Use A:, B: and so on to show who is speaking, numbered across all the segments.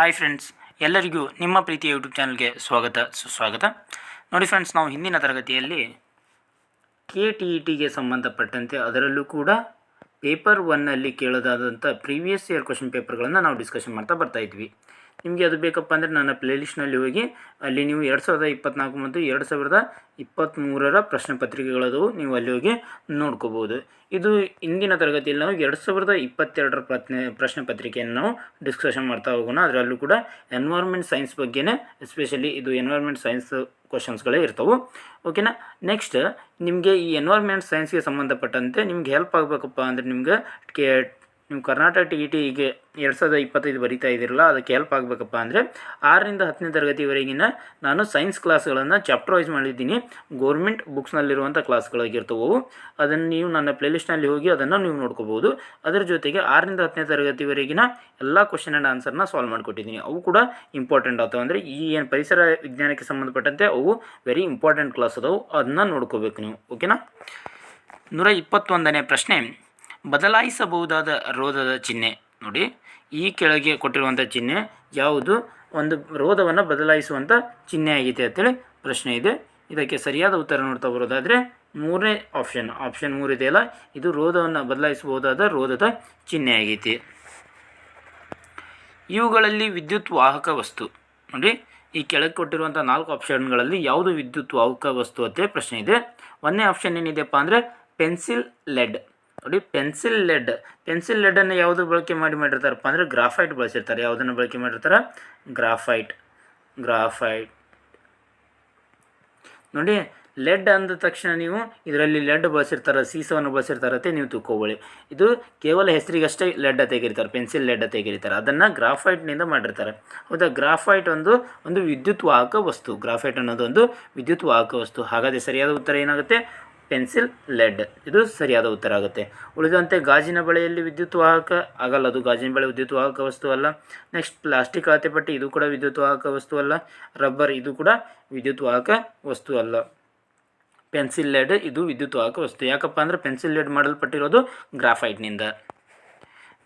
A: Hi friends ಎಲ್ಲರಿಗೂ ನಿಮ್ಮ ಪ್ರೀತಿಯ ಯೂಟ್ಯೂಬ್ ಚಾನಲ್ಗೆ ಸ್ವಾಗತ, ಸುಸ್ವಾಗತ. ನೋಡಿ ಫ್ರೆಂಡ್ಸ್ ನಾವು ಹಿಂದಿನ ತರಗತಿಯಲ್ಲಿ ಕೆ ಟಿ ಇ ಟಿಗೆ ಸಂಬಂಧಪಟ್ಟಂತೆ ಅದರಲ್ಲೂ ಕೂಡ ಪೇಪರ್ ಒನ್ನಲ್ಲಿ ಕೇಳೋದಾದಂಥ ಪ್ರೀವಿಯಸ್ ಇಯರ್ ಕ್ವಶನ್ ಪೇಪರ್ಗಳನ್ನು ನಾವು ಡಿಸ್ಕಷನ್ ಮಾಡ್ತಾ ಬರ್ತಾ ಇದ್ವಿ. ನಿಮಗೆ ಅದು ಬೇಕಪ್ಪ ಅಂದರೆ ನನ್ನ ಪ್ಲೇಲಿಸ್ಟ್ನಲ್ಲಿ ಹೋಗಿ, ಅಲ್ಲಿ ನೀವು ಎರಡು ಸಾವಿರದ ಇಪ್ಪತ್ನಾಲ್ಕು ಮತ್ತು ಎರಡು ಸಾವಿರದ ಇಪ್ಪತ್ತ್ಮೂರರ ಪ್ರಶ್ನೆ ಪತ್ರಿಕೆಗಳದವು ನೀವು ಅಲ್ಲಿ ಹೋಗಿ ನೋಡ್ಕೋಬೋದು ಇದು ಇಂದಿನ ತರಗತಿಯಲ್ಲಿ ನಾವು ಎರಡು ಸಾವಿರದ ಇಪ್ಪತ್ತೆರಡರ ಪ್ರಶ್ನೆ ಪ್ರಶ್ನೆ ಪತ್ರಿಕೆಯನ್ನು ನಾವು ಡಿಸ್ಕಷನ್ ಮಾಡ್ತಾ ಹೋಗೋಣ. ಅದರಲ್ಲೂ ಕೂಡ ಎನ್ವೈರ್ಮೆಂಟ್ ಸೈನ್ಸ್ ಬಗ್ಗೆನೇ ಎಸ್ಪೆಷಲಿ ಇದು ಎನ್ವೈರ್ಮೆಂಟ್ ಸೈನ್ಸ್ ಕ್ವಶನ್ಸ್ಗಳೇ ಇರ್ತವೆ. ಓಕೆನಾ ನೆಕ್ಸ್ಟ್ ನಿಮಗೆ ಈ ಎನ್ವೈರ್ಮೆಂಟ್ ಸೈನ್ಸ್ಗೆ ಸಂಬಂಧಪಟ್ಟಂತೆ ನಿಮ್ಗೆ ಹೆಲ್ಪ್ ಆಗಬೇಕಪ್ಪ ಅಂದರೆ ನಿಮ್ಗೆ ಕೆ ನೀವು ಕರ್ನಾಟಕ ಟಿ ಇ ಟಿ ಈಗ ಎರಡು ಸಾವಿರದ ಇಪ್ಪತ್ತೈದು ಬರಿತಾ ಇದ್ದೀರಲ್ಲ, ಅದಕ್ಕೆ ಹೆಲ್ಪ್ ಆಗಬೇಕಪ್ಪ ಅಂದರೆ ಆರರಿಂದ ಹತ್ತನೇ ತರಗತಿವರೆಗಿನ ನಾನು ಸೈನ್ಸ್ ಕ್ಲಾಸ್ಗಳನ್ನು ಚಾಪ್ಟರ್ ವೈಸ್ ಮಾಡಿದ್ದೀನಿ. ಗೋರ್ಮೆಂಟ್ ಬುಕ್ಸ್ನಲ್ಲಿರುವಂಥ ಕ್ಲಾಸ್ಗಳಾಗಿರ್ತವೆ ಅದನ್ನು ನೀವು ನನ್ನ ಪ್ಲೇಲಿಸ್ಟ್ನಲ್ಲಿ ಹೋಗಿ ಅದನ್ನು ನೀವು ನೋಡ್ಕೋಬೋದು ಅದರ ಜೊತೆಗೆ ಆರರಿಂದ ಹತ್ತನೇ ತರಗತಿವರೆಗಿನ ಎಲ್ಲ ಕ್ವಶನ್ ಆ್ಯಂಡ್ ಆನ್ಸರ್ನ ಸಾಲ್ವ್ ಮಾಡಿಕೊಟ್ಟಿದ್ದೀನಿ. ಅವು ಕೂಡ ಇಂಪಾರ್ಟೆಂಟ್ ಆಗ್ತವೆ. ಅಂದರೆ ಈ ಏನು ಪರಿಸರ ವಿಜ್ಞಾನಕ್ಕೆ ಸಂಬಂಧಪಟ್ಟಂತೆ ಅವು ವೆರಿ ಇಂಪಾರ್ಟೆಂಟ್ ಕ್ಲಾಸ್ ಅದಾವೆ. ಅದನ್ನ ನೋಡ್ಕೋಬೇಕು ನೀವು. ಓಕೆನಾ ನೂರ ಇಪ್ಪತ್ತೊಂದನೇ ಪ್ರಶ್ನೆ. ಬದಲಾಯಿಸಬಹುದಾದ ರೋಧದ ಚಿಹ್ನೆ. ನೋಡಿ, ಈ ಕೆಳಗೆ ಕೊಟ್ಟಿರುವಂಥ ಚಿಹ್ನೆ ಯಾವುದು? ಒಂದು ರೋಧವನ್ನು ಬದಲಾಯಿಸುವಂಥ ಚಿಹ್ನೆ ಆಗಿದೆ ಅಂತೇಳಿ ಪ್ರಶ್ನೆ ಇದೆ. ಇದಕ್ಕೆ ಸರಿಯಾದ ಉತ್ತರ ನೋಡ್ತಾ ಬರೋದಾದರೆ ಮೂರನೇ ಆಪ್ಷನ್ ಆಪ್ಷನ್ ಮೂರು ಇದೆಯಲ್ಲ ಇದು ರೋಧವನ್ನು ಬದಲಾಯಿಸಬಹುದಾದ ರೋಧದ ಚಿಹ್ನೆ ಆಗೈತಿ. ಇವುಗಳಲ್ಲಿ ವಿದ್ಯುತ್ ವಾಹಕ ವಸ್ತು. ನೋಡಿ, ಈ ಕೆಳಗೆ ಕೊಟ್ಟಿರುವಂಥ ನಾಲ್ಕು ಆಪ್ಷನ್ಗಳಲ್ಲಿ ಯಾವುದು ವಿದ್ಯುತ್ ವಾಹಕ ವಸ್ತು ಅಂತೇಳಿ ಪ್ರಶ್ನೆ ಇದೆ. ಒಂದನೇ ಆಪ್ಷನ್ ಏನಿದೆಯಪ್ಪ ಅಂದರೆ ಪೆನ್ಸಿಲ್ ಲೆಡ್ ನೋಡಿ ಪೆನ್ಸಿಲ್ ಲೆಡ್ ಪೆನ್ಸಿಲ್ ಲೆಡನ್ನು ಯಾವುದು ಬಳಕೆ ಮಾಡಿ ಮಾಡಿರ್ತಾರಪ್ಪ ಅಂದರೆ ಗ್ರಾಫೈಟ್ ಬಳಸಿರ್ತಾರೆ. ಯಾವುದನ್ನು ಬಳಕೆ ಮಾಡಿರ್ತಾರೆ? ಗ್ರಾಫೈಟ್ ಗ್ರಾಫೈಟ್ ನೋಡಿ ಲೆಡ್ ಅಂದ ತಕ್ಷಣ ನೀವು ಇದರಲ್ಲಿ ಲೆಡ್ ಬಳಸಿರ್ತಾರೆ, ಸೀಸವನ್ನು ಬಳಸಿರ್ತಾರತ್ತೆ ನೀವು ತಿಳ್ಕೊಬೇಡಿ ಇದು ಕೇವಲ ಹೆಸರಿಗಷ್ಟೇ ಲೆಡ್ ತೆಗಿರ್ತಾರೆ ಪೆನ್ಸಿಲ್ ಲೆಡ್ ತೆಗಿರ್ತಾರೆ ಅದನ್ನು ಗ್ರಾಫೈಟ್ನಿಂದ ಮಾಡಿರ್ತಾರೆ. ಹೌದಾ? ಗ್ರಾಫೈಟ್ ಒಂದು ಒಂದು ವಿದ್ಯುತ್ ವಾಹಕ ವಸ್ತು. ಗ್ರಾಫೈಟ್ ಅನ್ನೋದು ಒಂದು ವಿದ್ಯುತ್ ವಾಹಕ ವಸ್ತು. ಹಾಗಾದರೆ ಸರಿಯಾದ ಉತ್ತರ ಏನಾಗುತ್ತೆ? Pencil, lead. ಇದು ಸರಿಯಾದ ಉತ್ತರ ಆಗುತ್ತೆ. ಉಳಿದಂತೆ ಗಾಜಿನ ಬಳೆಯಲ್ಲಿ ವಿದ್ಯುತ್ ವಾಹಕ ಆಗಲ್ಲ. ಅದು ಗಾಜಿನ ಬಳೆ ವಿದ್ಯುತ್ ವಾಹಕ ವಸ್ತು ಅಲ್ಲ. ನೆಕ್ಸ್ಟ್ ಪ್ಲಾಸ್ಟಿಕ್ ಅಳತೆ ಪಟ್ಟಿ, ಇದು ಕೂಡ ವಿದ್ಯುತ್ ವಾಹಕ ವಸ್ತು ಅಲ್ಲ. ರಬ್ಬರ್ ಇದು ಕೂಡ ವಿದ್ಯುತ್ ವಾಹಕ ವಸ್ತು ಅಲ್ಲ. ಪೆನ್ಸಿಲ್ ಲೆಡ್ ಇದು ವಿದ್ಯುತ್ ವಾಹಕ ವಸ್ತು. ಯಾಕಪ್ಪ ಅಂದರೆ ಪೆನ್ಸಿಲ್ ಲೆಡ್ ಮಾಡಲ್ಪಟ್ಟಿರೋದು ಗ್ರಾಫೈಟ್ನಿಂದ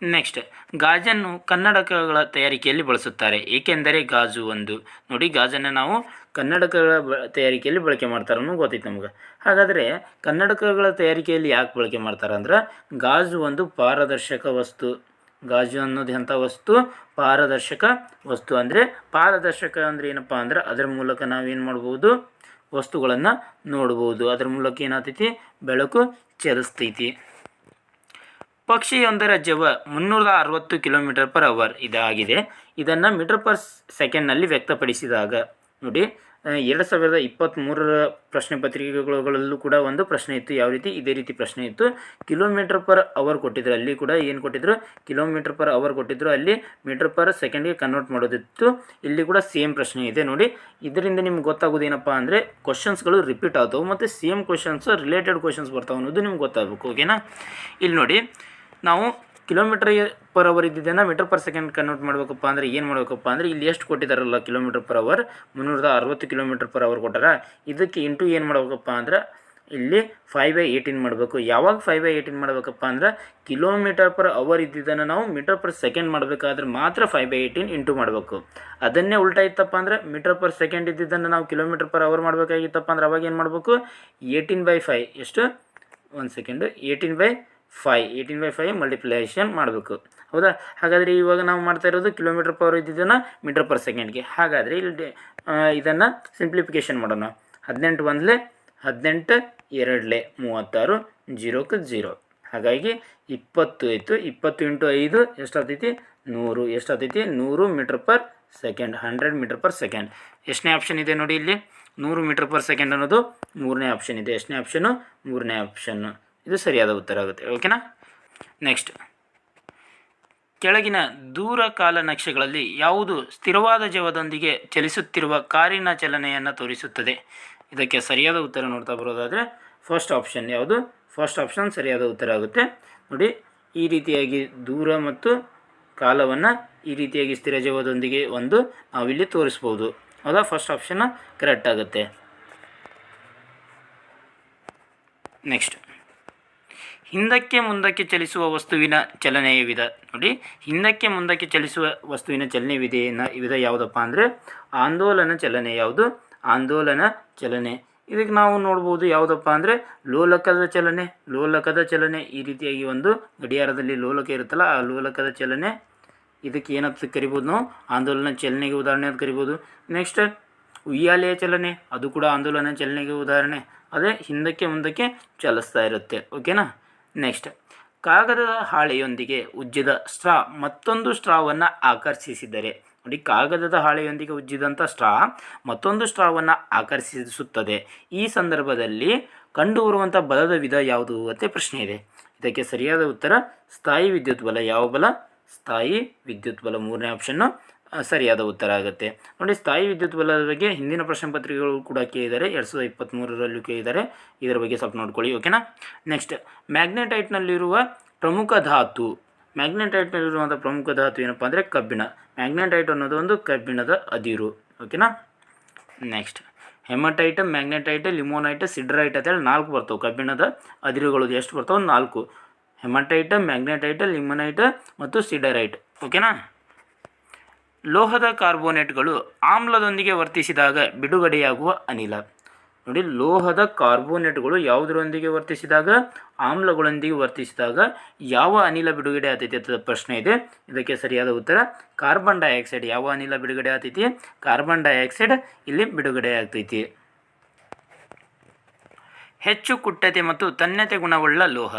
A: ನೆಕ್ಸ್ಟ್ ಗಾಜನ್ನು ಕನ್ನಡಕಗಳ ತಯಾರಿಕೆಯಲ್ಲಿ ಬಳಸುತ್ತಾರೆ. ಏಕೆಂದರೆ ಗಾಜು ಒಂದು. ನೋಡಿ, ಗಾಜನ್ನು ನಾವು ಕನ್ನಡಕಗಳ ಬ, ತಯಾರಿಕೆಯಲ್ಲಿ ಬಳಕೆ ಮಾಡ್ತಾರೆ ಅನ್ನೋ ಗೊತ್ತೈತೆ ನಮ್ಗೆ. ಹಾಗಾದರೆ ಕನ್ನಡಕಗಳ ತಯಾರಿಕೆಯಲ್ಲಿ ಯಾಕೆ ಬಳಕೆ ಮಾಡ್ತಾರೆ ಅಂದ್ರೆ ಗಾಜು ಒಂದು ಪಾರದರ್ಶಕ ವಸ್ತು. ಗಾಜು ಅನ್ನೋದು ಎಂಥ ವಸ್ತು? ಪಾರದರ್ಶಕ ವಸ್ತು ಅಂದರೆ ಪಾರದರ್ಶಕ ಅಂದರೆ ಏನಪ್ಪ ಅಂದ್ರೆ ಅದರ ಮೂಲಕ ನಾವೇನು ಮಾಡ್ಬೋದು? ವಸ್ತುಗಳನ್ನು ನೋಡ್ಬೋದು. ಅದರ ಮೂಲಕ ಏನಾಗ್ತೈತಿ? ಬೆಳಕು ಚಲಿಸ್ತೈತಿ. ಪಕ್ಷಿಯೊಂದರ ಜವ ಮುನ್ನೂರ ಅರವತ್ತು ಕಿಲೋಮೀಟರ್ ಪರ್ ಅವರ್ ಇದಾಗಿದೆ. ಇದನ್ನು ಮೀಟರ್ ಪರ್ ಸೆಕೆಂಡ್ನಲ್ಲಿ ವ್ಯಕ್ತಪಡಿಸಿದಾಗ, ನೋಡಿ ಎರಡು ಸಾವಿರದ ಇಪ್ಪತ್ತ್ಮೂರರ ಪ್ರಶ್ನೆ ಪತ್ರಿಕೆಗಳಲ್ಲೂ ಕೂಡ ಒಂದು ಪ್ರಶ್ನೆ ಇತ್ತು. ಯಾವ ರೀತಿ? ಇದೇ ರೀತಿ ಪ್ರಶ್ನೆ ಇತ್ತು. ಕಿಲೋಮೀಟರ್ ಪರ್ ಅವರ್ ಕೊಟ್ಟಿದ್ರು, ಅಲ್ಲಿ ಕೂಡ ಏನು ಕೊಟ್ಟಿದ್ರು? ಕಿಲೋಮೀಟರ್ ಪರ್ ಅವರ್ ಕೊಟ್ಟಿದ್ರು, ಅಲ್ಲಿ ಮೀಟರ್ ಪರ್ ಸೆಕೆಂಡ್ಗೆ ಕನ್ವರ್ಟ್ ಮಾಡೋದಿತ್ತು. ಇಲ್ಲಿ ಕೂಡ ಸೇಮ್ ಪ್ರಶ್ನೆ ಇದೆ, ನೋಡಿ. ಇದರಿಂದ ನಿಮ್ಗೆ ಗೊತ್ತಾಗೋದು ಏನಪ್ಪ ಅಂದರೆ ಕ್ವಶನ್ಸ್ಗಳು ರಿಪೀಟ್ ಆಗ್ತವೆ, ಮತ್ತು ಸೇಮ್ ಕ್ವಶನ್ಸ್ ರಿಲೇಟೆಡ್ ಕ್ವಶನ್ಸ್ ಬರ್ತಾವೆ ಅನ್ನೋದು ನಿಮ್ಗೆ ಗೊತ್ತಾಗಬೇಕು ಓಕೆನಾ ಇಲ್ಲಿ ನೋಡಿ ನಾವು ಕಿಲೋಮೀಟರ್ ಪರ್ ಅವರ್ ಇದ್ದಿದ್ದನ್ನು ಮೀಟರ್ ಪರ್ ಸೆಕೆಂಡ್ ಕನ್ವರ್ಟ್ ಮಾಡಬೇಕಪ್ಪ ಅಂದರೆ ಏನು ಮಾಡಬೇಕಪ್ಪ ಅಂದರೆ ಇಲ್ಲಿ ಎಷ್ಟು ಕೊಟ್ಟಿದ್ದಾರಲ್ಲ ಕಿಲೋಮೀಟರ್ ಪರ್ ಅವರ್? ಮುನ್ನೂರದ ಅರವತ್ತು ಕಿಲೋಮೀಟರ್ ಪರ್ ಅವರ್ ಕೊಟ್ಟಾರ. ಇದಕ್ಕೆ ಇಂಟು ಏನು ಮಾಡಬೇಕಪ್ಪ ಅಂದ್ರೆ ಇಲ್ಲಿ ಫೈವ್ ಬೈ ಏಯ್ಟೀನ್ ಮಾಡಬೇಕು. ಯಾವಾಗ ಫೈವ್ ಬೈ ಏಯ್ಟೀನ್ ಮಾಡಬೇಕಪ್ಪ ಅಂದ್ರೆ ಕಿಲೋಮೀಟರ್ ಪರ್ ಅವರ್ ಇದ್ದಿದ್ದನ್ನು ನಾವು ಮೀಟರ್ ಪರ್ ಸೆಕೆಂಡ್ ಮಾಡಬೇಕಾದ್ರೆ ಮಾತ್ರ ಫೈವ್ ಬೈ ಏಯ್ಟೀನ್ ಇಂಟು ಮಾಡಬೇಕು. ಅದನ್ನೇ ಉಲ್ಟಾ ಇತ್ತಪ್ಪ ಅಂದರೆ ಮೀಟರ್ ಪರ್ ಸೆಕೆಂಡ್ ಇದ್ದಿದ್ದನ್ನು ನಾವು ಕಿಲೋಮೀಟರ್ ಪರ್ ಅವರ್ ಮಾಡಬೇಕಾಗಿತ್ತಪ್ಪ ಅಂದ್ರೆ ಅವಾಗ ಏನು ಮಾಡಬೇಕು? ಏಯ್ಟೀನ್ ಬೈ ಫೈ ಎಷ್ಟು? ಒಂದು second eighteen by five eighteen by five multiplication ಮಾಡಬೇಕು. ಹೌದಾ? ಹಾಗಾದರೆ ಇವಾಗ ನಾವು ಮಾಡ್ತಾ ಇರೋದು ಕಿಲೋಮೀಟರ್ ಪವರ್ ಇದ್ದಿದ್ದನ್ನು ಮೀಟರ್ ಪರ್ ಸೆಕೆಂಡ್ಗೆ ಹಾಗಾದರೆ ಇಲ್ಲಿ ಇದನ್ನು ಸಿಂಪ್ಲಿಫಿಕೇಶನ್ ಮಾಡೋಣ. ಹದಿನೆಂಟು ಒಂದಲೇ ಹದಿನೆಂಟು ಎರಡಲೇ ಮೂವತ್ತಾರು ಜೀರೋಕ್ಕೆ ಜೀರೋ. ಹಾಗಾಗಿ ಇಪ್ಪತ್ತು ಆಯಿತು. ಇಪ್ಪತ್ತು ಇಂಟು ಐದು ಎಷ್ಟಾಗ್ತೈತಿ? ನೂರು. ಎಷ್ಟಾಗ್ತೈತಿ? ನೂರು metre per second hundred metre per second ಎಷ್ಟನೇ ಆಪ್ಷನ್ ಇದೆ ನೋಡಿ ಇಲ್ಲಿ? ನೂರು ಮೀಟ್ರ್ ಪರ್ ಸೆಕೆಂಡ್ ಅನ್ನೋದು ಮೂರನೇ ಆಪ್ಷನ್ ಇದೆ. ಎಷ್ಟನೇ ಆಪ್ಷನು ಮೂರನೇ ಆಪ್ಷನ್ನು ಇದು ಸರಿಯಾದ ಉತ್ತರ ಆಗುತ್ತೆ, ಓಕೆನಾ? ನೆಕ್ಸ್ಟ್ ಕೆಳಗಿನ ದೂರ ಕಾಲ ನಕ್ಷೆಗಳಲ್ಲಿ ಯಾವುದು ಸ್ಥಿರವಾದ ಜವದೊಂದಿಗೆ ಚಲಿಸುತ್ತಿರುವ ಕಾರಿನ ಚಲನೆಯನ್ನು ತೋರಿಸುತ್ತದೆ? ಇದಕ್ಕೆ ಸರಿಯಾದ ಉತ್ತರ ನೋಡ್ತಾ ಬರೋದಾದರೆ ಫಸ್ಟ್ ಆಪ್ಷನ್ ಯಾವುದು? ಫಸ್ಟ್ ಆಪ್ಷನ್ ಸರಿಯಾದ ಉತ್ತರ ಆಗುತ್ತೆ. ನೋಡಿ, ಈ ರೀತಿಯಾಗಿ ದೂರ ಮತ್ತು ಕಾಲವನ್ನು ಈ ರೀತಿಯಾಗಿ ಸ್ಥಿರ ಜವದೊಂದಿಗೆ ಒಂದು ನಾವಿಲ್ಲಿ ತೋರಿಸ್ಬೋದು. ಹೌದಾ? ಫಸ್ಟ್ ಆಪ್ಷನ್ ಕರೆಕ್ಟ್ ಆಗುತ್ತೆ. ನೆಕ್ಸ್ಟ್ ಹಿಂದಕ್ಕೆ ಮುಂದಕ್ಕೆ ಚಲಿಸುವ ವಸ್ತುವಿನ ಚಲನೆಯ ವಿಧ ನೋಡಿ, ಹಿಂದಕ್ಕೆ ಮುಂದಕ್ಕೆ ಚಲಿಸುವ ವಸ್ತುವಿನ ಚಲನೆ ವಿಧೆಯನ್ನ ವಿಧ ಯಾವುದಪ್ಪ ಅಂದರೆ ಆಂದೋಲನ ಚಲನೆ. ಯಾವುದು? ಆಂದೋಲನ ಚಲನೆ. ಇದಕ್ಕೆ ನಾವು ನೋಡ್ಬೋದು ಯಾವುದಪ್ಪ ಅಂದರೆ ಲೋಲಕದ ಚಲನೆ. ಲೋಲಕದ ಚಲನೆ ಈ ರೀತಿಯಾಗಿ ಒಂದು ಗಡಿಯಾರದಲ್ಲಿ ಲೋಲಕ ಇರುತ್ತಲ್ಲ, ಆ ಲೋಲಕದ ಚಲನೆ. ಇದಕ್ಕೆ ಏನಂತ ಕರಿಬೋದು ನಾವು? ಆಂದೋಲನ ಚಲನೆಗೆ ಉದಾಹರಣೆ ಅಂತ ಕರಿಬೋದು. ನೆಕ್ಸ್ಟ್ ಉಯ್ಯಾಲೆಯ ಚಲನೆ. ಅದು ಕೂಡ ಆಂದೋಲನ ಚಲನೆಗೆ ಉದಾಹರಣೆ. ಅದೇ ಹಿಂದಕ್ಕೆ ಮುಂದಕ್ಕೆ ಚಲಿಸ್ತಾ ಇರುತ್ತೆ. ಓಕೆನಾ ನೆಕ್ಸ್ಟ್. ಕಾಗದದ ಹಾಳೆಯೊಂದಿಗೆ ಉಜ್ಜಿದ ಸ್ಟ್ರಾ ಮತ್ತೊಂದು ಸ್ಟ್ರಾವನ್ನು ಆಕರ್ಷಿಸಿದರೆ. ನೋಡಿ, ಕಾಗದದ ಹಾಳೆಯೊಂದಿಗೆ ಉಜ್ಜಿದಂಥ ಸ್ಟ್ರಾ ಮತ್ತೊಂದು ಸ್ಟ್ರಾವನ್ನು ಆಕರ್ಷಿಸುತ್ತದೆ. ಈ ಸಂದರ್ಭದಲ್ಲಿ ಕಂಡುಬರುವಂಥ ಬಲದ ವಿಧ ಯಾವುದು ಅಂತ ಪ್ರಶ್ನೆ ಇದೆ. ಇದಕ್ಕೆ ಸರಿಯಾದ ಉತ್ತರ, ಸ್ಥಾಯಿ ವಿದ್ಯುತ್ ಬಲ. ಯಾವ ಬಲ? ಸ್ಥಾಯಿ ವಿದ್ಯುತ್ ಬಲ. ಮೂರನೇ ಆಪ್ಷನ್ನು ಸರಿಯಾದ ಉತ್ತರ ಆಗುತ್ತೆ. ನೋಡಿ, ಸ್ಥಾಯಿ ವಿದ್ಯುತ್ ಬಲದ ಬಗ್ಗೆ ಹಿಂದಿನ ಪ್ರಶ್ನೆ ಪತ್ರಿಕೆಗಳು ಕೂಡ ಕೇಳಿದ್ದಾರೆ. ಎರಡು ಸಾವಿರದ ಇಪ್ಪತ್ತ್ಮೂರರಲ್ಲೂ ಕೇಳಿದ್ದಾರೆ. ಇದರ ಬಗ್ಗೆ ಸ್ವಲ್ಪ ನೋಡ್ಕೊಳ್ಳಿ ಓಕೆನಾ ನೆಕ್ಸ್ಟ್ ಮ್ಯಾಗ್ನೆಟೈಟ್ನಲ್ಲಿರುವ ಪ್ರಮುಖ ಧಾತು. ಮ್ಯಾಗ್ನೆಟೈಟ್ನಲ್ಲಿರುವಂಥ ಪ್ರಮುಖ ಧಾತು ಏನಪ್ಪ ಅಂದರೆ ಕಬ್ಬಿಣ. ಮ್ಯಾಗ್ನೆಟೈಟ್ ಅನ್ನೋದು ಒಂದು ಕಬ್ಬಿಣದ ಅದಿರು ಓಕೆನಾ next hematite magnetite limonite siderite ಅಂತೇಳಿ ನಾಲ್ಕು ಬರ್ತವೆ. ಕಬ್ಬಿಣದ ಅದಿರುಗಳು ಎಷ್ಟು ಬರ್ತವೆ? ನಾಲ್ಕು. ಹೆಮಟೈಟ್ ಮ್ಯಾಗ್ನೆಟೈಟ್ ಲಿಮೋನೈಟ್ ಮತ್ತು ಸಿಡರೈಟ್ ಓಕೆನಾ ಲೋಹದ ಕಾರ್ಬೋನೇಟ್ಗಳು ಆಮ್ಲದೊಂದಿಗೆ ವರ್ತಿಸಿದಾಗ ಬಿಡುಗಡೆಯಾಗುವ ಅನಿಲ. ನೋಡಿ, ಲೋಹದ ಕಾರ್ಬೋನೇಟ್ಗಳು ಯಾವುದರೊಂದಿಗೆ ವರ್ತಿಸಿದಾಗ? ಆಮ್ಲಗಳೊಂದಿಗೆ ವರ್ತಿಸಿದಾಗ ಯಾವ ಅನಿಲ ಬಿಡುಗಡೆ ಆಗ್ತೈತಿ ಅಂತ ಪ್ರಶ್ನೆ ಇದೆ. ಇದಕ್ಕೆ ಸರಿಯಾದ ಉತ್ತರ, ಕಾರ್ಬನ್ ಡೈಆಕ್ಸೈಡ್ ಯಾವ ಅನಿಲ ಬಿಡುಗಡೆ ಆತೈತಿ? ಕಾರ್ಬನ್ ಡೈಆಕ್ಸೈಡ್ ಇಲ್ಲಿ ಬಿಡುಗಡೆ ಆಗ್ತೈತಿ. ಹೆಚ್ಚು ಕುಟ್ಟತೆ ಮತ್ತು ತನ್ನತೆ ಗುಣವುಳ್ಳ ಲೋಹ.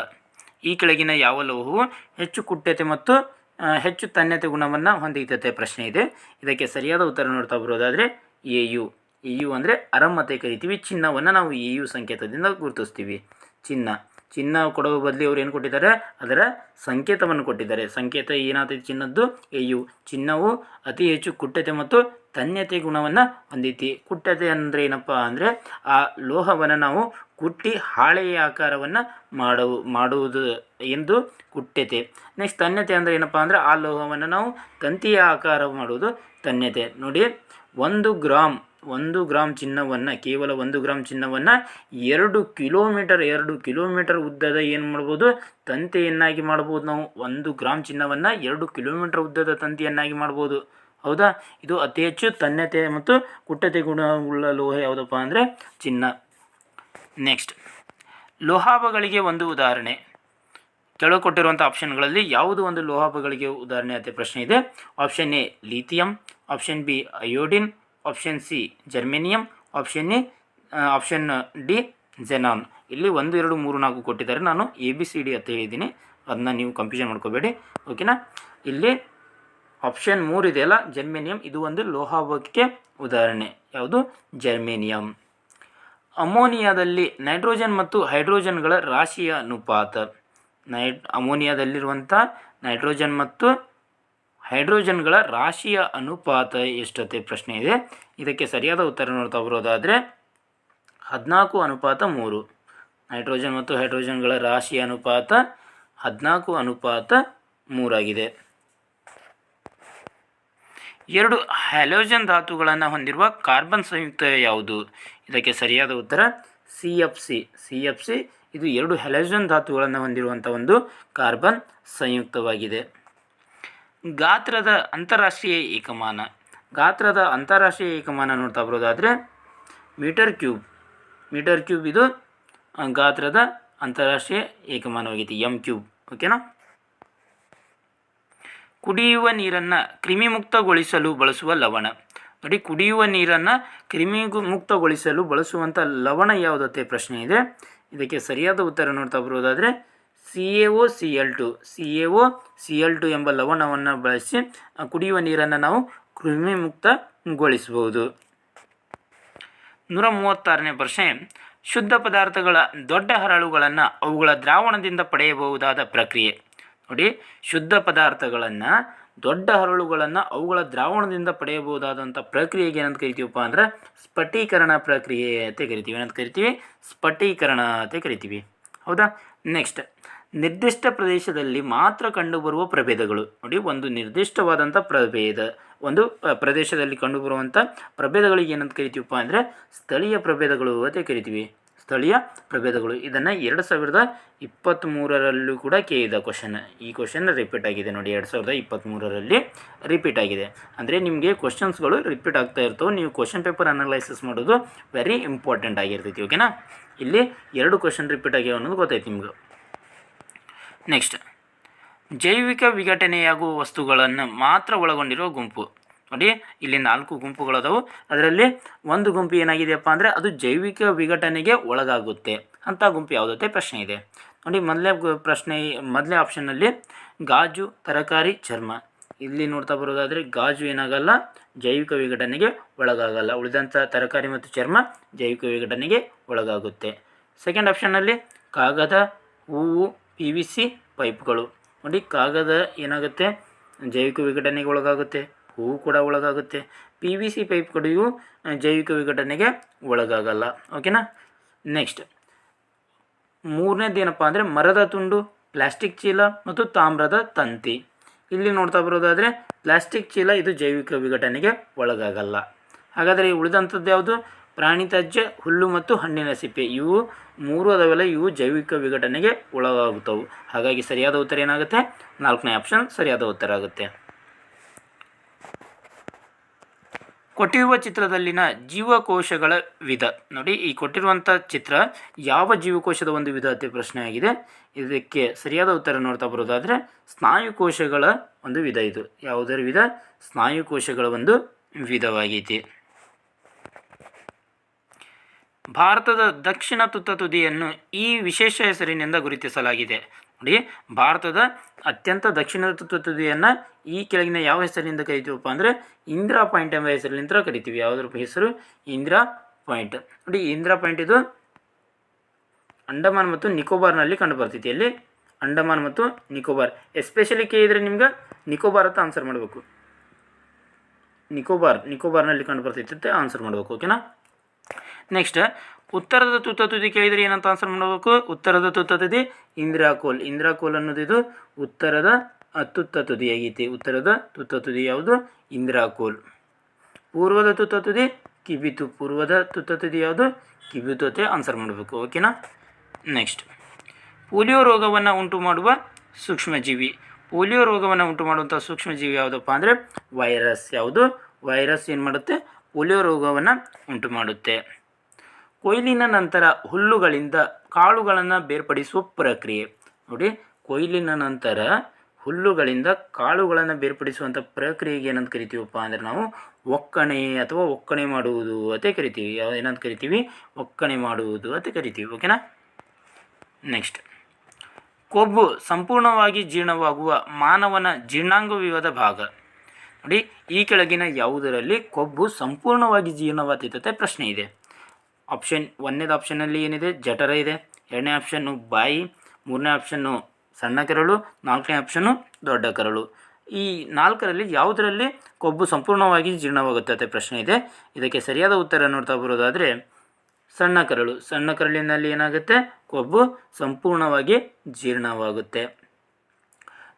A: ಈ ಕೆಳಗಿನ ಯಾವ ಲೋಹವು? ಹೆಚ್ಚು ಕುಟ್ಟತೆ ಮತ್ತು ಹೆಚ್ಚು ತನ್ಯತೆ ಗುಣವನ್ನು ಹೊಂದಿದ್ದತೆ ಪ್ರಶ್ನೆ ಇದೆ. ಇದಕ್ಕೆ ಸರಿಯಾದ ಉತ್ತರ ನೋಡ್ತಾ ಬರೋದಾದರೆ ಎ ಯು. ಎ ಯು ಅಂದರೆ ಅರಮತೆ ಕರಿತೀವಿ. ಚಿನ್ನವನ್ನು ನಾವು ಎ ಯು ಸಂಕೇತದಿಂದ ಗುರುತಿಸ್ತೀವಿ. ಚಿನ್ನ. ಚಿನ್ನ ಕೊಡುವ ಬದಲಿ ಅವ್ರು ಏನು ಕೊಟ್ಟಿದ್ದಾರೆ? ಅದರ ಸಂಕೇತವನ್ನು ಕೊಟ್ಟಿದ್ದಾರೆ. ಸಂಕೇತ ಏನಾಗ್ತೈತಿ ಚಿನ್ನದ್ದು? A U. ಚಿನ್ನವು ಅತಿ ಹೆಚ್ಚು ಕುಟ್ಟತೆ ಮತ್ತು ತನ್ಯತೆ ಗುಣವನ್ನು ಹೊಂದೈತಿ. ಕುಟ್ಟತೆ ಅಂದರೆ ಏನಪ್ಪ ಅಂದರೆ ಆ ಲೋಹವನ್ನು ನಾವು ಕುಟ್ಟಿ ಹಾಳೆಯ ಆಕಾರವನ್ನು ಮಾಡುವ ಮಾಡುವುದು ಎಂದು ಕುಟ್ಯತೆ. ನೆಕ್ಸ್ಟ್ ತನ್ಯತೆ ಅಂದರೆ ಏನಪ್ಪ ಅಂದರೆ ಆ ಲೋಹವನ್ನು ನಾವು ತಂತಿಯ ಆಕಾರ ಮಾಡುವುದು ತನ್ಯತೆ. ನೋಡಿ, ಒಂದು ಗ್ರಾಮ್ ಒಂದು ಗ್ರಾಮ್ ಚಿನ್ನವನ್ನು, ಕೇವಲ ಒಂದು ಗ್ರಾಮ್ ಚಿನ್ನವನ್ನು ಎರಡು ಕಿಲೋಮೀಟರ್ ಎರಡು ಕಿಲೋಮೀಟರ್ ಉದ್ದದ ಏನು ಮಾಡ್ಬೋದು? ತಂತಿಯನ್ನಾಗಿ ಮಾಡ್ಬೋದು ನಾವು. ಒಂದು ಗ್ರಾಮ್ ಚಿನ್ನವನ್ನು ಎರಡು ಕಿಲೋಮೀಟರ್ ಉದ್ದದ ತಂತಿಯನ್ನಾಗಿ ಮಾಡ್ಬೋದು. ಹೌದಾ? ಇದು ಅತಿ ಹೆಚ್ಚು ತನ್ಯತೆ ಮತ್ತು ಕುಟ್ಟತೆ ಗುಣವುಳ್ಳ ಲೋಹ ಯಾವುದಪ್ಪ ಅಂದರೆ ಚಿನ್ನ. ನೆಕ್ಸ್ಟ್ ಲೋಹಾಭಗಳಿಗೆ ಒಂದು ಉದಾಹರಣೆ. ಕೆಳಗೆ ಕೊಟ್ಟಿರುವಂಥ ಆಪ್ಷನ್ಗಳಲ್ಲಿ ಯಾವುದು ಒಂದು ಲೋಹಗಳಿಗೆ ಉದಾಹರಣೆ ಅಂತ ಪ್ರಶ್ನೆ ಇದೆ. Option A lithium option B iodine option C germanium option A option D xenon ಇಲ್ಲಿ ಒಂದು, ಎರಡು, ಮೂರು, ನಾಲ್ಕು ಕೊಟ್ಟಿದ್ದಾರೆ. ನಾನು ಎ ಬಿ ಸಿ ಡಿ ಅಂತ ಹೇಳಿದ್ದೀನಿ. ಅದನ್ನ ನೀವು ಕನ್ಫ್ಯೂಷನ್ ಮಾಡ್ಕೋಬೇಡಿ. ಓಕೆನಾ ಇಲ್ಲಿ ಆಪ್ಷನ್ ಮೂರು ಇದೆಯಲ್ಲ ಜರ್ಮೇನಿಯಂ ಇದು ಒಂದು ಲೋಹಕ್ಕೆ ಉದಾಹರಣೆ. ಯಾವುದು? ಜರ್ಮೇನಿಯಂ ಅಮೋನಿಯಾದಲ್ಲಿ ನೈಟ್ರೋಜನ್ ಮತ್ತು ಹೈಡ್ರೋಜನ್ಗಳ ರಾಶಿಯ ಅನುಪಾತ. ನೈಟ್ ಅಮೋನಿಯಾದಲ್ಲಿರುವಂಥ ನೈಟ್ರೋಜನ್ ಮತ್ತು ಹೈಡ್ರೋಜನ್ಗಳ ರಾಶಿಯ ಅನುಪಾತ ಎಷ್ಟತೆ ಪ್ರಶ್ನೆ ಇದೆ. ಇದಕ್ಕೆ ಸರಿಯಾದ ಉತ್ತರ ನೋಡ್ತಾ ಬರೋದಾದರೆ ಹದಿನಾಲ್ಕು ಅನುಪಾತ ಮೂರು. ನೈಟ್ರೋಜನ್ ಮತ್ತು ಹೈಡ್ರೋಜನ್ಗಳ ರಾಶಿಯ ಅನುಪಾತ ಹದಿನಾಲ್ಕು ಅನುಪಾತ ಮೂರಾಗಿದೆ. ಎರಡು ಹ್ಯಾಲೋಜನ್ ಧಾತುಗಳನ್ನು ಹೊಂದಿರುವ ಕಾರ್ಬನ್ ಸಂಯುಕ್ತ ಯಾವುದು? ಇದಕ್ಕೆ ಸರಿಯಾದ ಉತ್ತರ C F C. C F C ಇದು ಎರಡು ಹ್ಯಾಲೋಜನ್ ಧಾತುಗಳನ್ನು ಹೊಂದಿರುವಂಥ ಒಂದು ಕಾರ್ಬನ್ ಸಂಯುಕ್ತವಾಗಿದೆ. ಗಾತ್ರದ ಅಂತಾರಾಷ್ಟ್ರೀಯ ಏಕಮಾನ. ಗಾತ್ರದ ಅಂತಾರಾಷ್ಟ್ರೀಯ ಏಕಮಾನ ನೋಡ್ತಾ ಬರೋದಾದರೆ ಮೀಟರ್ ಕ್ಯೂಬ್. ಮೀಟರ್ ಕ್ಯೂಬ್ ಇದು ಗಾತ್ರದ ಅಂತಾರಾಷ್ಟ್ರೀಯ ಏಕಮಾನವಾಗಿದೆ ಎಂ ಕ್ಯೂಬ್. ಓಕೆನಾ ಕುಡಿಯುವ ನೀರನ್ನು ಕ್ರಿಮಿಮುಕ್ತಗೊಳಿಸಲು ಬಳಸುವ ಲವಣ. ನೋಡಿ, ಕುಡಿಯುವ ನೀರನ್ನು ಕ್ರಿಮಿ ಮುಕ್ತಗೊಳಿಸಲು ಬಳಸುವಂಥ ಲವಣ ಯಾವುದತ್ತೆ ಪ್ರಶ್ನೆ ಇದೆ. ಇದಕ್ಕೆ ಸರಿಯಾದ ಉತ್ತರ ನೋಡ್ತಾ ಬರೋದಾದರೆ C A O C L two C A O C L two ಎಂಬ ಲವಣವನ್ನು ಬಳಸಿ ಕುಡಿಯುವ ನೀರನ್ನು ನಾವು ಕ್ರಿಮಿಮುಕ್ತಗೊಳಿಸಬಹುದು ನೂರ ಮೂವತ್ತಾರನೇ ಪ್ರಶ್ನೆ. ಶುದ್ಧ ಪದಾರ್ಥಗಳ ದೊಡ್ಡ ಹರಳುಗಳನ್ನು ಅವುಗಳ ದ್ರಾವಣದಿಂದ ಪಡೆಯಬಹುದಾದ ಪ್ರಕ್ರಿಯೆ. ನೋಡಿ, ಶುದ್ಧ ಪದಾರ್ಥಗಳನ್ನು ದೊಡ್ಡ ಹರಳುಗಳನ್ನು ಅವುಗಳ ದ್ರಾವಣದಿಂದ ಪಡೆಯಬಹುದಾದಂಥ ಪ್ರಕ್ರಿಯೆಗೆ ಏನಂತ ಕರಿತೀವಪ್ಪ ಅಂದ್ರೆ ಸ್ಫಟೀಕರಣ ಪ್ರಕ್ರಿಯೆ ಅಂತ ಕರಿತೀವಿ. ಏನಂತ ಕರಿತೀವಿ? ಸ್ಫಟೀಕರಣ ಅಂತ ಕರಿತೀವಿ. ಹೌದಾ? ನೆಕ್ಸ್ಟ್ ನಿರ್ದಿಷ್ಟ ಪ್ರದೇಶದಲ್ಲಿ ಮಾತ್ರ ಕಂಡುಬರುವ ಪ್ರಭೇದಗಳು. ನೋಡಿ, ಒಂದು ನಿರ್ದಿಷ್ಟವಾದಂಥ ಪ್ರಭೇದ, ಒಂದು ಪ್ರದೇಶದಲ್ಲಿ ಕಂಡುಬರುವಂಥ ಪ್ರಭೇದಗಳಿಗೆ ಏನಂತ ಕರಿತೀವಪ್ಪ ಅಂದರೆ ಸ್ಥಳೀಯ ಪ್ರಭೇದಗಳು ಅಂತ ಕರಿತೀವಿ. ಸ್ಥಳೀಯ ಪ್ರಭೇದಗಳು. ಇದನ್ನು ಎರಡು ಸಾವಿರದ ಇಪ್ಪತ್ತ್ಮೂರರಲ್ಲೂ ಕೂಡ ಕೇಳಿದ ಕ್ವಶನ್ ಈ ಕ್ವಶನ್ ರಿಪೀಟ್ ಆಗಿದೆ ನೋಡಿ, ಎರಡು ಸಾವಿರದ ಇಪ್ಪತ್ತ್ಮೂರರಲ್ಲಿ ರಿಪೀಟ್ ಆಗಿದೆ. ಅಂದರೆ ನಿಮಗೆ ಕ್ವಶನ್ಸ್ಗಳು ರಿಪೀಟ್ ಆಗ್ತಾ ಇರ್ತವೆ. ನೀವು ಕ್ವಶನ್ ಪೇಪರ್ ಅನಲೈಸಿಸ್ ಮಾಡೋದು ವೆರಿ ಇಂಪಾರ್ಟೆಂಟ್ ಆಗಿರ್ತೈತಿ ಓಕೆನಾ ಇಲ್ಲಿ ಎರಡು ಕ್ವಶನ್ ರಿಪೀಟ್ ಆಗ್ಯಾವ ಅನ್ನೋದು ಗೊತ್ತೈತಿ ನಿಮ್ಗೆ. ನೆಕ್ಸ್ಟ್ ಜೈವಿಕ ವಿಘಟನೆಯಾಗುವ ವಸ್ತುಗಳನ್ನು ಮಾತ್ರ ಒಳಗೊಂಡಿರುವ ಗುಂಪು. ನೋಡಿ, ಇಲ್ಲಿ ನಾಲ್ಕು ಗುಂಪುಗಳದವು ಅದರಲ್ಲಿ ಒಂದು ಗುಂಪು ಏನಾಗಿದೆಯಪ್ಪ ಅಂದರೆ, ಅದು ಜೈವಿಕ ವಿಘಟನೆಗೆ ಒಳಗಾಗುತ್ತೆ. ಅಂಥ ಗುಂಪು ಯಾವುದತ್ತೆ ಪ್ರಶ್ನೆ ಇದೆ. ನೋಡಿ, ಮೊದಲೇ ಪ್ರಶ್ನೆ ಮೊದಲೇ ಆಪ್ಷನ್ನಲ್ಲಿ ಗಾಜು, ತರಕಾರಿ, ಚರ್ಮ. ಇಲ್ಲಿ ನೋಡ್ತಾ ಬರೋದಾದರೆ, ಗಾಜು ಏನಾಗಲ್ಲ, ಜೈವಿಕ ವಿಘಟನೆಗೆ ಒಳಗಾಗಲ್ಲ. ಉಳಿದಂಥ ತರಕಾರಿ ಮತ್ತು ಚರ್ಮ ಜೈವಿಕ ವಿಘಟನೆಗೆ ಒಳಗಾಗುತ್ತೆ. ಸೆಕೆಂಡ್ ಆಪ್ಷನ್ನಲ್ಲಿ ಕಾಗದ, ಹೂವು ಪಿ ವಿ ಸಿ ಪೈಪ್ಗಳು. ನೋಡಿ, ಕಾಗದ ಏನಾಗುತ್ತೆ? ಜೈವಿಕ ವಿಘಟನೆಗೆ ಒಳಗಾಗುತ್ತೆ. ಹೂವು ಕೂಡ ಒಳಗಾಗುತ್ತೆ. ಪಿ ವಿ ಸಿ ಪೈಪ್ ಕಡೆಯು ಜೈವಿಕ ವಿಘಟನೆಗೆ ಒಳಗಾಗಲ್ಲ. ಓಕೆನಾ ನೆಕ್ಸ್ಟ್ ಮೂರನೇದು ಏನಪ್ಪ ಅಂದರೆ ಮರದ ತುಂಡು ಪ್ಲಾಸ್ಟಿಕ್ ಚೀಲ ಮತ್ತು ತಾಮ್ರದ ತಂತಿ. ಇಲ್ಲಿ ನೋಡ್ತಾ ಬರೋದಾದರೆ ಪ್ಲಾಸ್ಟಿಕ್ ಚೀಲ ಇದು ಜೈವಿಕ ವಿಘಟನೆಗೆ ಒಳಗಾಗಲ್ಲ. ಹಾಗಾದರೆ ಉಳಿದಂಥದ್ದು ಯಾವುದು? ಪ್ರಾಣಿ ತ್ಯಾಜ್ಯ, ಹುಲ್ಲು ಮತ್ತು ಹಣ್ಣಿನ ಸಿಪ್ಪೆ. ಇವು ಮೂರು ಅದಾವೆಲ್ಲ ಇವು ಜೈವಿಕ ವಿಘಟನೆಗೆ ಒಳಗಾಗುತ್ತವೆ. ಹಾಗಾಗಿ ಸರಿಯಾದ ಉತ್ತರ ಏನಾಗುತ್ತೆ? ನಾಲ್ಕನೇ ಆಪ್ಷನ್ ಸರಿಯಾದ ಉತ್ತರ ಆಗುತ್ತೆ. ಕೊಟ್ಟಿರುವ ಚಿತ್ರದಲ್ಲಿನ ಜೀವಕೋಶಗಳ ವಿಧ. ನೋಡಿ, ಈ ಕೊಟ್ಟಿರುವಂಥ ಚಿತ್ರ ಯಾವ ಜೀವಕೋಶದ ಒಂದು ವಿಧ ಅಂತ ಪ್ರಶ್ನೆ ಆಗಿದೆ ಇದಕ್ಕೆ ಸರಿಯಾದ ಉತ್ತರ ನೋಡ್ತಾ ಬರೋದಾದರೆ, ಸ್ನಾಯುಕೋಶಗಳ ಒಂದು ವಿಧ ಇದು. ಯಾವುದರ ವಿಧ? ಸ್ನಾಯುಕೋಶಗಳ ಒಂದು ವಿಧವಾಗೈತಿ. ಭಾರತದ ದಕ್ಷಿಣ ತುತ್ತ ತುದಿಯನ್ನು ಈ ವಿಶೇಷ ಹೆಸರಿನಿಂದ ಗುರುತಿಸಲಾಗಿದೆ. ನೋಡಿ, ಭಾರತದ ಅತ್ಯಂತ ದಕ್ಷಿಣದ ತುದಿಯನ್ನು ಈ ಕೆಳಗಿನ ಯಾವ ಹೆಸರಿನಿಂದ ಕರಿತೀವಪ್ಪ ಅಂದರೆ ಇಂದಿರಾ ಪಾಯಿಂಟ್ ಎಂಬ ಹೆಸರಿನಿಂದ ಕರಿತೀವಿ. ಯಾವುದ್ರ ಹೆಸರು? ಇಂದಿರಾ ಪಾಯಿಂಟ್. ನೋಡಿ, ಇಂದಿರಾ ಪಾಯಿಂಟ್ ಇದು ಅಂಡಮಾನ್ ಮತ್ತು ನಿಕೋಬಾರ್ನಲ್ಲಿ ಕಂಡು ಬರ್ತೈತಿ ಅಲ್ಲಿ ಅಂಡಮಾನ್ ಮತ್ತು ನಿಕೋಬಾರ್. ಎಸ್ಪೆಷಲಿ ಕೇಳಿದರೆ ನಿಮ್ಗೆ ನಿಕೋಬಾರ್ ಅಂತ ಆನ್ಸರ್ ಮಾಡಬೇಕು. ನಿಕೋಬಾರ್, ನಿಕೋಬಾರ್ನಲ್ಲಿ ಕಂಡು ಬರ್ತೈತಿ ಅಂತ ಆನ್ಸರ್ ಮಾಡಬೇಕು ಓಕೆನಾ ನೆಕ್ಸ್ಟ್ ಉತ್ತರದ ತುತ್ತ ತುದಿ ಕೇಳಿದರೆ ಏನಂತ ಆನ್ಸರ್ ಮಾಡಬೇಕು? ಉತ್ತರದ ತುತ್ತ ತುದಿ ಇಂದಿರಾಕೋಲ್ ಇಂದಿರಾಕೋಲ್ ಇಂದಿರಾ ಕೋಲ್ ಅನ್ನೋದು ಇದು ಉತ್ತರದ ತುತ್ತ ತುದಿಯಾಗೈತಿ. ಉತ್ತರದ ತುತ್ತ ತುದಿ ಯಾವುದು? ಇಂದಿರಾ ಕೋಲ್. ಪೂರ್ವದ ತುತ್ತ ತುದಿ ಕಿಬಿತು ಪೂರ್ವದ ತುತ್ತ ತುದಿ ಯಾವುದು? ಕಿಬಿತು ಆನ್ಸರ್ ಮಾಡಬೇಕು. ಓಕೆನಾ ನೆಕ್ಸ್ಟ್ ಪೋಲಿಯೋ ರೋಗವನ್ನು ಉಂಟು ಮಾಡುವ ಸೂಕ್ಷ್ಮಜೀವಿ. ಪೋಲಿಯೋ ರೋಗವನ್ನು ಉಂಟು ಮಾಡುವಂಥ ಸೂಕ್ಷ್ಮಜೀವಿ ಯಾವುದಪ್ಪ ಅಂದರೆ, ವೈರಸ್. ಯಾವುದು? ವೈರಸ್ ಏನು ಮಾಡುತ್ತೆ? ಪೋಲಿಯೋ ರೋಗವನ್ನು ಉಂಟು ಮಾಡುತ್ತೆ. ಕೊಯ್ಲಿನ ನಂತರ ಹುಲ್ಲುಗಳಿಂದ ಕಾಳುಗಳನ್ನು ಬೇರ್ಪಡಿಸುವ ಪ್ರಕ್ರಿಯೆ. ನೋಡಿ, ಕೊಯ್ಲಿನ ನಂತರ ಹುಲ್ಲುಗಳಿಂದ ಕಾಳುಗಳನ್ನು ಬೇರ್ಪಡಿಸುವಂಥ ಪ್ರಕ್ರಿಯೆಗೆ ಏನಂತ ಕರಿತೀವಪ್ಪ ಅಂದರೆ ನಾವು ಒಕ್ಕಣೆ ಅಥವಾ ಒಕ್ಕಣೆ ಮಾಡುವುದು ಅಂತ ಕರಿತೀವಿ. ಏನಂತ ಕರಿತೀವಿ? ಒಕ್ಕಣೆ ಮಾಡುವುದು ಅಂತ ಕರಿತೀವಿ. ಓಕೆನಾ ನೆಕ್ಸ್ಟ್ ಕೊಬ್ಬು ಸಂಪೂರ್ಣವಾಗಿ ಜೀರ್ಣವಾಗುವ ಮಾನವನ ಜೀರ್ಣಾಂಗವ್ಯೂಹದ ಭಾಗ. ನೋಡಿ, ಈ ಕೆಳಗಿನ ಯಾವುದರಲ್ಲಿ ಕೊಬ್ಬು ಸಂಪೂರ್ಣವಾಗಿ ಜೀರ್ಣವಾಗ್ತೈತೆ ಪ್ರಶ್ನೆ ಇದೆ. ಆಪ್ಷನ್ ಒಂದನೇದು ಆಪ್ಷನ್ನಲ್ಲಿ ಏನಿದೆ? ಜಠರ ಇದೆ. ಎರಡನೇ ಆಪ್ಷನ್ನು ಬಾಯಿ, ಮೂರನೇ ಆಪ್ಷನ್ನು ಸಣ್ಣ ಕರಳು, ನಾಲ್ಕನೇ ಆಪ್ಷನ್ನು ದೊಡ್ಡ ಕರಳು. ಈ ನಾಲ್ಕರಲ್ಲಿ ಯಾವುದರಲ್ಲಿ ಕೊಬ್ಬು ಸಂಪೂರ್ಣವಾಗಿ ಜೀರ್ಣವಾಗುತ್ತದೆ ಪ್ರಶ್ನೆ ಇದೆ. ಇದಕ್ಕೆ ಸರಿಯಾದ ಉತ್ತರ ನೋಡ್ತಾ ಬರೋದಾದರೆ, ಸಣ್ಣ ಕರಳು. ಸಣ್ಣ ಕರಳಿನಲ್ಲಿ ಏನಾಗುತ್ತೆ? ಕೊಬ್ಬು ಸಂಪೂರ್ಣವಾಗಿ ಜೀರ್ಣವಾಗುತ್ತೆ.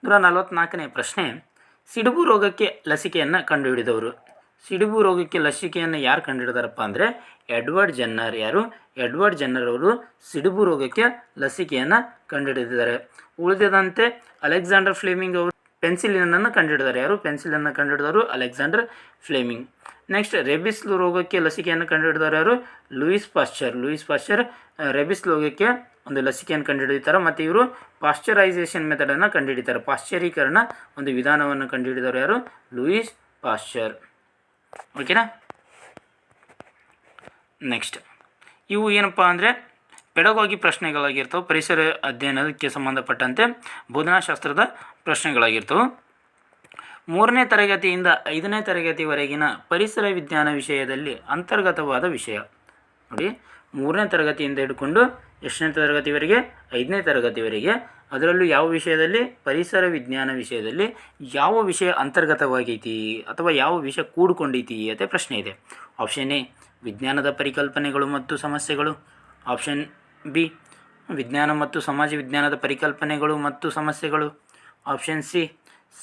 A: ನೂರ ನಲವತ್ತ್ನಾಲ್ಕನೇ ಪ್ರಶ್ನೆ, ಸಿಡುಬು ರೋಗಕ್ಕೆ ಲಸಿಕೆಯನ್ನು ಕಂಡುಹಿಡಿದವರು. ಸಿಡುಬು ರೋಗಕ್ಕೆ ಲಸಿಕೆಯನ್ನು ಯಾರು ಕಂಡುಹಿಡಿದಾರಪ್ಪ ಅಂದರೆ ಎಡ್ವರ್ಡ್ ಜನ್ನರ್ ಯಾರು? ಎಡ್ವರ್ಡ್ ಜನ್ನರ್ ಅವರು ಸಿಡುಬು ರೋಗಕ್ಕೆ ಲಸಿಕೆಯನ್ನು ಕಂಡುಹಿಡಿದಿದ್ದಾರೆ ಉಳಿದದಂತೆ ಅಲೆಕ್ಸಾಂಡರ್ ಫ್ಲೇಮಿಂಗ್ ಅವರು ಪೆನ್ಸಿಲಿನನ್ನು ಕಂಡುಹಿಡಿದಾರೆ ಯಾರು? ಪೆನ್ಸಿಲನ್ನು ಕಂಡುಹಿಡಿದವರು ಅಲೆಕ್ಸಾಂಡರ್ ಫ್ಲೇಮಿಂಗ್. ನೆಕ್ಸ್ಟ್ ರೆಬಿಸ್ ರೋಗಕ್ಕೆ ಲಸಿಕೆಯನ್ನು ಕಂಡುಹಿಡಿದವರು ಯಾರು? Louis Pasteur. Louis Pasteur rabies ರೋಗಕ್ಕೆ ಒಂದು ಲಸಿಕೆಯನ್ನು ಕಂಡುಹಿಡಿತಾರೆ ಮತ್ತು ಇವರು ಪಾಶ್ಚರೈಸೇಷನ್ ಮೆಥಡನ್ನು ಕಂಡುಹಿಡಿತಾರೆ ಪಾಶ್ಚರೀಕರಣ ಒಂದು ವಿಧಾನವನ್ನು ಕಂಡುಹಿಡಿದವರು ಯಾರು? Louis Pasteur. ಓಕೆನಾ ನೆಕ್ಸ್ಟ್ ಇವು ಏನಪ್ಪ ಅಂದರೆ ಪೆಡಗೋಗಿ ಪ್ರಶ್ನೆಗಳಾಗಿರ್ತವೆ, ಪರಿಸರ ಅಧ್ಯಯನಕ್ಕೆ ಸಂಬಂಧಪಟ್ಟಂತೆ ಬೋಧನಾಶಾಸ್ತ್ರದ ಪ್ರಶ್ನೆಗಳಾಗಿರ್ತವೆ. ಮೂರನೇ ತರಗತಿಯಿಂದ ಐದನೇ ತರಗತಿವರೆಗಿನ ಪರಿಸರ ವಿಜ್ಞಾನ ವಿಷಯದಲ್ಲಿ ಅಂತರ್ಗತವಾದ ವಿಷಯ. ನೋಡಿ, ಮೂರನೇ ತರಗತಿಯಿಂದ ಹಿಡ್ಕೊಂಡು ಎಷ್ಟನೇ ತರಗತಿವರೆಗೆ? ಐದನೇ ತರಗತಿವರೆಗೆ. ಅದರಲ್ಲೂ ಯಾವ ವಿಷಯದಲ್ಲಿ? ಪರಿಸರ ವಿಜ್ಞಾನ ವಿಷಯದಲ್ಲಿ ಯಾವ ವಿಷಯ ಅಂತರ್ಗತವಾಗೈತಿ ಅಥವಾ ಯಾವ ವಿಷಯ ಕೂಡ್ಕೊಂಡೈತಿ ಅಂತ ಪ್ರಶ್ನೆ ಇದೆ. ಆಪ್ಷನ್ ಎ, ವಿಜ್ಞಾನದ ಪರಿಕಲ್ಪನೆಗಳು ಮತ್ತು ಸಮಸ್ಯೆಗಳು. ಆಪ್ಷನ್ ಬಿ, ವಿಜ್ಞಾನ ಮತ್ತು ಸಮಾಜ ವಿಜ್ಞಾನದ ಪರಿಕಲ್ಪನೆಗಳು ಮತ್ತು ಸಮಸ್ಯೆಗಳು. ಆಪ್ಷನ್ ಸಿ,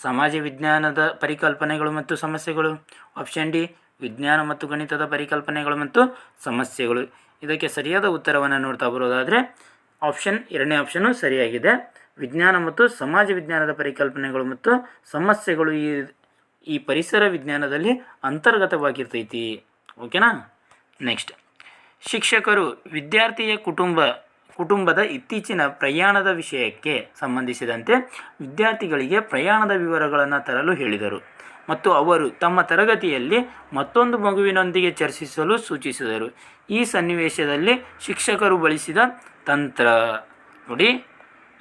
A: ಸಮಾಜ ವಿಜ್ಞಾನದ ಪರಿಕಲ್ಪನೆಗಳು ಮತ್ತು ಸಮಸ್ಯೆಗಳು. ಆಪ್ಷನ್ ಡಿ, ವಿಜ್ಞಾನ ಮತ್ತು ಗಣಿತದ ಪರಿಕಲ್ಪನೆಗಳು ಮತ್ತು ಸಮಸ್ಯೆಗಳು. ಇದಕ್ಕೆ ಸರಿಯಾದ ಉತ್ತರವನ್ನು ನೋಡ್ತಾ ಬರೋದಾದರೆ ಆಪ್ಷನ್ ಎರಡನೇ ಆಪ್ಷನ್ನು ಸರಿಯಾಗಿದೆ. ವಿಜ್ಞಾನ ಮತ್ತು ಸಮಾಜ ವಿಜ್ಞಾನದ ಪರಿಕಲ್ಪನೆಗಳು ಮತ್ತು ಸಮಸ್ಯೆಗಳು ಈ ಈ ಪರಿಸರ ವಿಜ್ಞಾನದಲ್ಲಿ ಅಂತರ್ಗತವಾಗಿರ್ತೈತಿ. ಓಕೆನಾ? ನೆಕ್ಸ್ಟ್. ಶಿಕ್ಷಕರು ವಿದ್ಯಾರ್ಥಿಯ ಕುಟುಂಬ, ಕುಟುಂಬದ ಇತ್ತೀಚಿನ ಪ್ರಯಾಣದ ವಿಷಯಕ್ಕೆ ಸಂಬಂಧಿಸಿದಂತೆ ವಿದ್ಯಾರ್ಥಿಗಳಿಗೆ ಪ್ರಯಾಣದ ವಿವರಗಳನ್ನು ತರಲು ಹೇಳಿದರು ಮತ್ತು ಅವರು ತಮ್ಮ ತರಗತಿಯಲ್ಲಿ ಮತ್ತೊಂದು ಮಗುವಿನೊಂದಿಗೆ ಚರ್ಚಿಸಲು ಸೂಚಿಸಿದರು. ಈ ಸನ್ನಿವೇಶದಲ್ಲಿ ಶಿಕ್ಷಕರು ಬಳಸಿದ ತಂತ್ರ. ನೋಡಿ,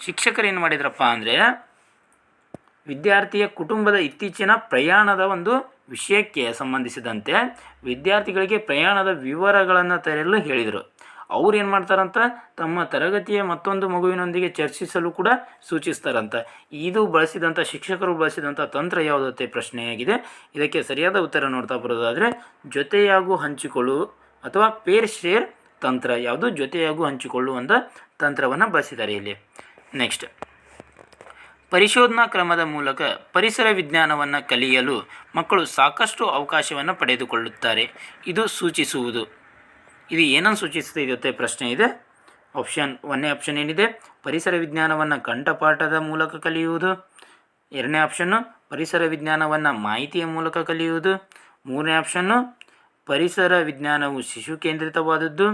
A: ಶಿಕ್ಷಕರು ಏನು ಮಾಡಿದ್ರಪ್ಪ ಅಂದರೆ, ವಿದ್ಯಾರ್ಥಿಯ ಕುಟುಂಬದ ಇತ್ತೀಚಿನ ಪ್ರಯಾಣದ ಒಂದು ವಿಷಯಕ್ಕೆ ಸಂಬಂಧಿಸಿದಂತೆ ವಿದ್ಯಾರ್ಥಿಗಳಿಗೆ ಪ್ರಯಾಣದ ವಿವರಗಳನ್ನು ತೆರೆಯಲು ಹೇಳಿದರು. ಅವ್ರು ಏನು ಮಾಡ್ತಾರಂತ? ತಮ್ಮ ತರಗತಿಯ ಮತ್ತೊಂದು ಮಗುವಿನೊಂದಿಗೆ ಚರ್ಚಿಸಲು ಕೂಡ ಸೂಚಿಸ್ತಾರಂತ. ಇದು ಬಳಸಿದಂಥ ಶಿಕ್ಷಕರು ಬಳಸಿದಂಥ ತಂತ್ರ ಯಾವುದತ್ತೆ ಪ್ರಶ್ನೆಯಾಗಿದೆ. ಇದಕ್ಕೆ ಸರಿಯಾದ ಉತ್ತರ ನೋಡ್ತಾ ಬರೋದಾದರೆ, ಜೊತೆಯಾಗೂ ಹಂಚಿಕೊಳ್ಳು ಅಥವಾ ಪೇರ್ ಶೇರ್ ತಂತ್ರ ಯಾವುದು ಜೊತೆಯಾಗೂ ಹಂಚಿಕೊಳ್ಳುವಂಥ ತಂತ್ರವನ್ನು ಬಳಸಿದ್ದಾರೆ ಇಲ್ಲಿ. ನೆಕ್ಸ್ಟ್ ಪರಿಶೋಧನಾ ಕ್ರಮದ ಮೂಲಕ ಪರಿಸರ ವಿಜ್ಞಾನವನ್ನು ಕಲಿಯಲು ಮಕ್ಕಳು ಸಾಕಷ್ಟು ಅವಕಾಶವನ್ನು ಪಡೆದುಕೊಳ್ಳುತ್ತಾರೆ. ಇದು ಸೂಚಿಸುವುದು. ಇದು ಏನನ್ನು ಸೂಚಿಸುತ್ತೆ? ಜೊತೆ ಪ್ರಶ್ನೆ ಇದೆ. ಆಪ್ಷನ್ ಒಂದನೇ ಆಪ್ಷನ್ ಏನಿದೆ? ಪರಿಸರ ವಿಜ್ಞಾನವನ್ನು ಕಂಠಪಾಠದ ಮೂಲಕ ಕಲಿಯುವುದು. ಎರಡನೇ ಆಪ್ಷನ್ನು ಪರಿಸರ ವಿಜ್ಞಾನವನ್ನು ಮಾಹಿತಿಯ ಮೂಲಕ ಕಲಿಯುವುದು. ಮೂರನೇ ಆಪ್ಷನ್ನು ಪರಿಸರ ವಿಜ್ಞಾನವು ಶಿಶು ಕೇಂದ್ರಿತವಾದದ್ದು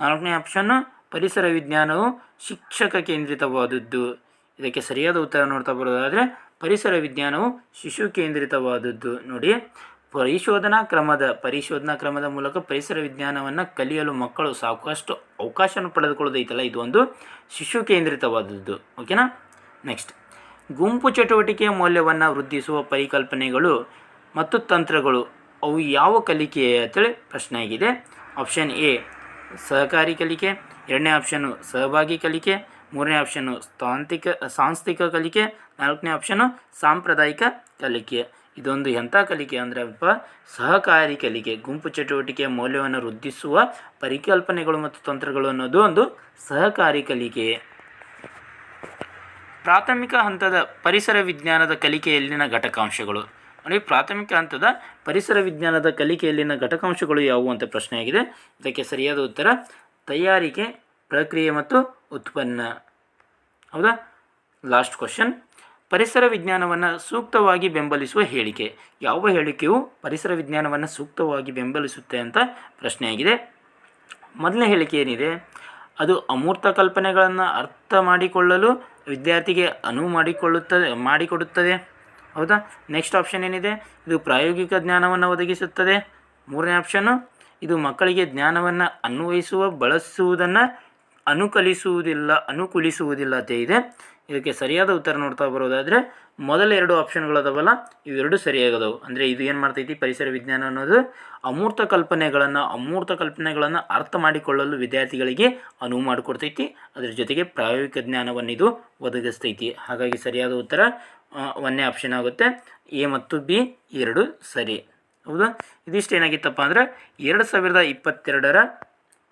A: ನಾಲ್ಕನೇ ಆಪ್ಷನ್ನು ಪರಿಸರ ವಿಜ್ಞಾನವು ಶಿಕ್ಷಕ ಕೇಂದ್ರಿತವಾದದ್ದು ಇದಕ್ಕೆ ಸರಿಯಾದ ಉತ್ತರ ನೋಡ್ತಾ ಬರೋದಾದರೆ, ಪರಿಸರ ವಿಜ್ಞಾನವು ಶಿಶು ಕೇಂದ್ರಿತವಾದದ್ದು ನೋಡಿ, ಪರಿಶೋಧನಾ ಕ್ರಮದ ಪರಿಶೋಧನಾ ಕ್ರಮದ ಮೂಲಕ ಪರಿಸರ ವಿಜ್ಞಾನವನ್ನು ಕಲಿಯಲು ಮಕ್ಕಳು ಸಾಕಷ್ಟು ಅವಕಾಶವನ್ನು ಪಡೆದುಕೊಳ್ಳೋದೈತಲ್ಲ, ಇದು ಒಂದು ಶಿಶು ಕೇಂದ್ರಿತವಾದದ್ದು ಓಕೆನಾ? ನೆಕ್ಸ್ಟ್ ಗುಂಪು ಚಟುವಟಿಕೆಯ ಮೌಲ್ಯವನ್ನು ವೃದ್ಧಿಸುವ ಪರಿಕಲ್ಪನೆಗಳು ಮತ್ತು ತಂತ್ರಗಳು. ಅವು ಯಾವ ಕಲಿಕೆ ಅಂತೇಳಿ ಪ್ರಶ್ನೆ ಆಗಿದೆ. ಆಪ್ಷನ್ ಎ ಸಹಕಾರಿ ಕಲಿಕೆ. ಎರಡನೇ ಆಪ್ಷನ್ನು ಸಹಭಾಗಿ ಕಲಿಕೆ. ಮೂರನೇ ಆಪ್ಷನ್ನು ತಾಂತ್ರಿಕ ಸಾಂಸ್ಥಿಕ ಕಲಿಕೆ. ನಾಲ್ಕನೇ ಆಪ್ಷನ್ನು ಸಾಂಪ್ರದಾಯಿಕ ಕಲಿಕೆ. ಇದೊಂದು ಎಂಥ ಕಲಿಕೆ ಅಂದರೆ ಸಹಕಾರಿ ಕಲಿಕೆ. ಗುಂಪು ಚಟುವಟಿಕೆಯ ಮೌಲ್ಯವನ್ನು ವೃದ್ಧಿಸುವ ಪರಿಕಲ್ಪನೆಗಳು ಮತ್ತು ತಂತ್ರಗಳು ಅನ್ನೋದು ಒಂದು ಸಹಕಾರಿ ಕಲಿಕೆ. ಪ್ರಾಥಮಿಕ ಹಂತದ ಪರಿಸರ ವಿಜ್ಞಾನದ ಕಲಿಕೆಯಲ್ಲಿನ ಘಟಕಾಂಶಗಳು. ನೋಡಿ, ಪ್ರಾಥಮಿಕ ಹಂತದ ಪರಿಸರ ವಿಜ್ಞಾನದ ಕಲಿಕೆಯಲ್ಲಿನ ಘಟಕಾಂಶಗಳು ಯಾವುವು ಅಂತ ಪ್ರಶ್ನೆಯಾಗಿದೆ. ಇದಕ್ಕೆ ಸರಿಯಾದ ಉತ್ತರ, ತಯಾರಿಕೆ, ಪ್ರಕ್ರಿಯೆ ಮತ್ತು ಉತ್ಪನ್ನ. ಹೌದಾ? ಲಾಸ್ಟ್ ಕ್ವಶನ್ ಪರಿಸರ ವಿಜ್ಞಾನವನ್ನು ಸೂಕ್ತವಾಗಿ ಬೆಂಬಲಿಸುವ ಹೇಳಿಕೆ. ಯಾವ ಹೇಳಿಕೆಯು ಪರಿಸರ ವಿಜ್ಞಾನವನ್ನು ಸೂಕ್ತವಾಗಿ ಬೆಂಬಲಿಸುತ್ತೆ ಅಂತ ಪ್ರಶ್ನೆಯಾಗಿದೆ. ಮೊದಲನೇ ಹೇಳಿಕೆ ಏನಿದೆ? ಅದು ಅಮೂರ್ತ ಕಲ್ಪನೆಗಳನ್ನು ಅರ್ಥ ಮಾಡಿಕೊಳ್ಳಲು ವಿದ್ಯಾರ್ಥಿಗೆ ಅನುವು ಮಾಡಿಕೊಳ್ಳುತ್ತದೆ ಮಾಡಿಕೊಡುತ್ತದೆ. ಹೌದಾ? ನೆಕ್ಸ್ಟ್ ಆಪ್ಷನ್ ಏನಿದೆ? ಇದು ಪ್ರಾಯೋಗಿಕ ಜ್ಞಾನವನ್ನು ಒದಗಿಸುತ್ತದೆ. ಮೂರನೇ ಆಪ್ಷನ್ನು ಇದು ಮಕ್ಕಳಿಗೆ ಜ್ಞಾನವನ್ನು ಅನ್ವಯಿಸುವ, ಬಳಸುವುದನ್ನು ಅನುಕಲಿಸುವುದಿಲ್ಲ ಅನುಕೂಲಿಸುವುದಿಲ್ಲ ಅಂತ ಇದೆ. ಇದಕ್ಕೆ ಸರಿಯಾದ ಉತ್ತರ ನೋಡ್ತಾ ಬರೋದಾದರೆ, ಮೊದಲ ಎರಡು ಆಪ್ಷನ್ಗಳದವಲ್ಲ ಇವೆರಡು ಸರಿಯಾಗದವು. ಅಂದರೆ ಇದು ಏನು ಮಾಡ್ತೈತಿ? ಪರಿಸರ ವಿಜ್ಞಾನ ಅನ್ನೋದು ಅಮೂರ್ತ ಕಲ್ಪನೆಗಳನ್ನು ಅಮೂರ್ತ ಕಲ್ಪನೆಗಳನ್ನು ಅರ್ಥ ಮಾಡಿಕೊಳ್ಳಲು ವಿದ್ಯಾರ್ಥಿಗಳಿಗೆ ಅನುವು ಮಾಡಿಕೊಡ್ತೈತಿ. ಅದರ ಜೊತೆಗೆ ಪ್ರಾಯೋಗಿಕ ಜ್ಞಾನವನ್ನು ಇದು ಒದಗಿಸ್ತೈತಿ. ಹಾಗಾಗಿ ಸರಿಯಾದ ಉತ್ತರ ಒಂದನೇ ಆಪ್ಷನ್ ಆಗುತ್ತೆ. ಎ ಮತ್ತು ಬಿ ಎರಡು ಸರಿ. ಹೌದಾ? ಇದಿಷ್ಟು ಏನಾಗಿತ್ತಪ್ಪ ಅಂದರೆ ಎರಡು ಸಾವಿರದ ಇಪ್ಪತ್ತೆರಡರ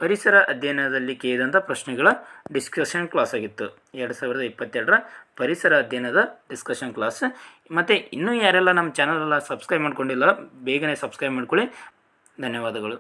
A: ಪರಿಸರ ಅಧ್ಯಯನದಲ್ಲಿ ಕೇಳಿದಂಥ ಪ್ರಶ್ನೆಗಳ ಡಿಸ್ಕಷನ್ ಕ್ಲಾಸ್ ಆಗಿತ್ತು. ಎರಡು ಸಾವಿರದ ಇಪ್ಪತ್ತೆರಡರ ಪರಿಸರ ಅಧ್ಯಯನದ ಡಿಸ್ಕಷನ್ ಕ್ಲಾಸ್ ಮತ್ತು ಇನ್ನೂ ಯಾರೆಲ್ಲ ನಮ್ಮ ಚಾನಲೆಲ್ಲ ಸಬ್ಸ್ಕ್ರೈಬ್ ಮಾಡ್ಕೊಂಡಿಲ್ಲ, ಬೇಗನೆ ಸಬ್ಸ್ಕ್ರೈಬ್ ಮಾಡ್ಕೊಳ್ಳಿ. ಧನ್ಯವಾದಗಳು.